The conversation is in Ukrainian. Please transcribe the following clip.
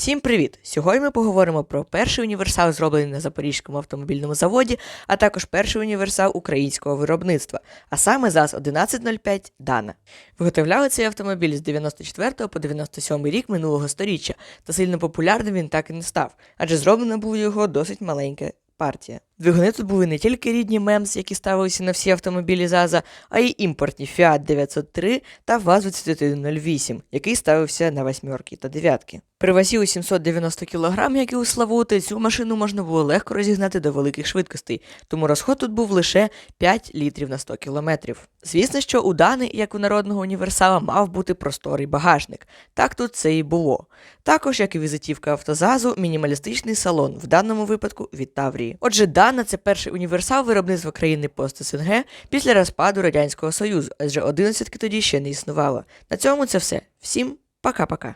Всім привіт! Сьогодні ми поговоримо про перший універсал, зроблений на Запорізькому автомобільному заводі, а також перший універсал українського виробництва, а саме ЗАЗ 1105 Дана. Виготовляли цей автомобіль з 94 по 97 рік минулого сторіччя, та сильно популярним він так і не став, адже зроблена була його досить маленька партія. Двигуни тут були не тільки рідні МЕМС, які ставилися на всі автомобілі ЗАЗа, а й імпортні Fiat 903 та ВАЗ-2108, який ставився на восьмерки та дев'ятки. При вазі у 790 кг, як і у Славути, цю машину можна було легко розігнати до великих швидкостей, тому розход тут був лише 5 літрів на 100 км. Звісно, що у Дани, як у народного універсала, мав бути просторий багажник. Так тут це і було. Також, як і візитівка автозазу, мінімалістичний салон, в даному випадку від Таврії. Отже, Дана це перший універсал виробництва країни пост СНГ після розпаду Радянського Союзу, адже 11 тоді ще не існувало. На цьому це все. Всім пока-пока.